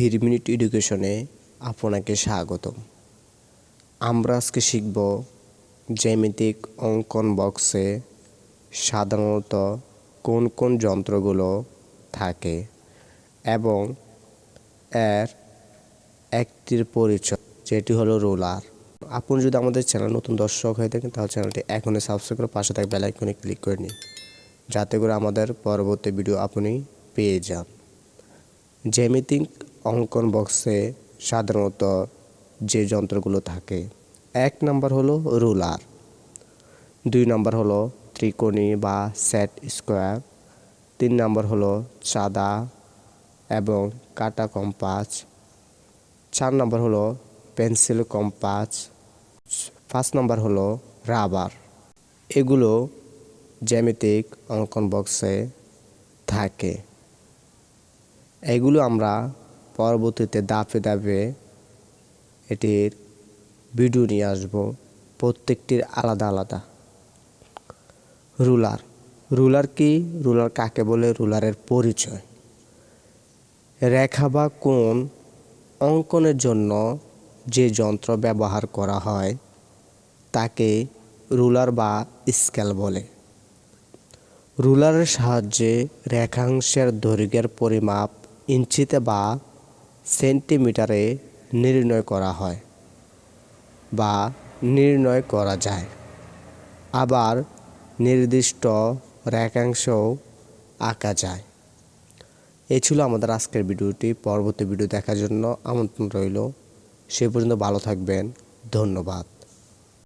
Three minute এডুকেশনে আপনাকে স্বাগতম। আমরা আজকে শিখব জ্যামিতিক অঙ্কন বক্সে সাধারণত কোন কোন যন্ত্রগুলো থাকে এবং এর একটির পরিচয়, যেটি হলো রোলার। আপনি যদি আমাদের চ্যানেল নতুন দর্শক হয়ে থাকেন, তাহলে চ্যানেলটি এখনই সাবস্ক্রাইব করে পাশে থাকা বেল আইকনে ক্লিক করে নিন, যাতে করে আমাদের পরবর্তী ভিডিও আপনি পেয়ে যান। জ্যামিতিক অঙ্কন বক্সে সাধারণত যে যন্ত্রগুলো থাকে, এক নম্বর হলো রুলার, দুই নম্বর হলো ত্রিকোণী বা সেট স্কোয়ার, তিন নম্বর হলো চাঁদা এবং কাটা কম্পাস, চার নম্বর হলো পেন্সিল কম্পাস, পাঁচ নম্বর হলো রাবার। এগুলো জ্যামিতিক অঙ্কন বক্সে থাকে। এগুলো আমরা পরবর্তীতে দাপে দাপে এটির ভিডিও নিয়ে আসব। প্রত্যেকটির আলাদা আলাদা। রুলার রুলার কি? রুলার কাকে বলে? রুলারের পরিচয়। রেখা বা কোন অঙ্কনের জন্য যে যন্ত্র ব্যবহার করা হয়, তাকে রুলার বা স্কেল বলে। রুলারের সাহায্যে রেখাংশের দৈর্ঘ্যের পরিমাপ ইঞ্চিতে বা সেন্টিমিটারে নির্ণয় করা হয় বা নির্ণয় করা যায়। আবার নির্দিষ্ট রেখাংশও আঁকা যায়। এ ছিল আমাদের আজকের ভিডিওটি। পরবর্তী ভিডিও দেখার জন্য আমন্ত্রণ রইল। সে পর্যন্ত ভালো থাকবেন। ধন্যবাদ।